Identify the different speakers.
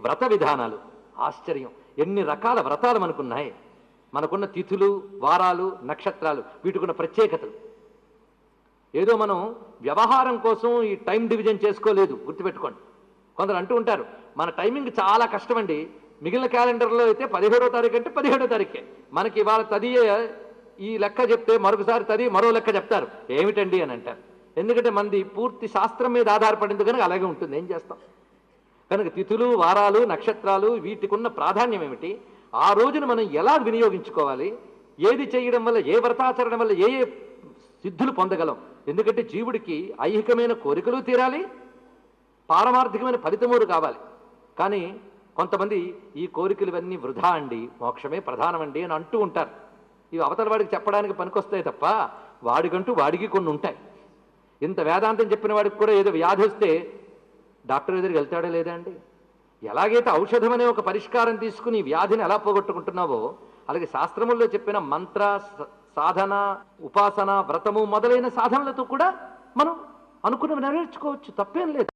Speaker 1: వ్రత విధానాలు. ఆశ్చర్యం. ఎన్ని రకాల వ్రతాలు మనకున్నాయి. మనకున్న తిథులు వారాలు నక్షత్రాలు వీటికున్న ప్రత్యేకతలు. ఏదో మనం వ్యవహారం కోసం ఈ టైం డివిజన్ చేసుకోలేదు. గుర్తుపెట్టుకోండి. కొందరు అంటూ ఉంటారు మన టైమింగ్ చాలా కష్టమండి. మిగిలిన క్యాలెండర్లో అయితే పదిహేడో తారీఖు అంటే పదిహేడో తారీఖే. మనకి ఇవాళ తదియే ఈ లెక్క చెప్తే మరొకసారి తది మరో లెక్క చెప్తారు. ఏమిటండి అని అంటారు. ఎందుకంటే మంది పూర్తి శాస్త్రం మీద ఆధారపడింది కనుక అలాగే ఉంటుంది. ఏం చేస్తాం? కనుక తిథులు వారాలు నక్షత్రాలు వీటికున్న ప్రాధాన్యం ఏమిటి? ఆ రోజును మనం ఎలా వినియోగించుకోవాలి? ఏది చేయడం వల్ల ఏ వ్రతాచరణ వల్ల ఏ ఏ సిద్ధులు పొందగలం? ఎందుకంటే జీవుడికి ఐహికమైన కోరికలు తీరాలి పారమార్థికమైన ఫలితమూరు కావాలి. కానీ కొంతమంది ఈ కోరికలు ఇవన్నీ వృధా అండి మోక్షమే ప్రధానమండి అని అంటూ ఉంటారు. ఇవి అవతల వాడికి చెప్పడానికి పనికొస్తాయి తప్ప వాడికంటూ వాడికి కొన్ని ఉంటాయి. ఇంత వేదాంతం చెప్పిన వాడికి కూడా ఏదో వ్యాధి వస్తే డాక్టర్ దగ్గరికి వెళ్తాడా లేదా అండి? ఎలాగైతే ఔషధం అనే ఒక పరిష్కారం తీసుకుని ఈ వ్యాధిని ఎలా పోగొట్టుకుంటున్నావో అలాగే శాస్త్రముల్లో చెప్పిన మంత్ర స- సాధన ఉపాసన వ్రతము మొదలైన సాధనలతో కూడా మనం అనుకున్నవి నెరవేర్చుకోవచ్చు. తప్పేం లేదు.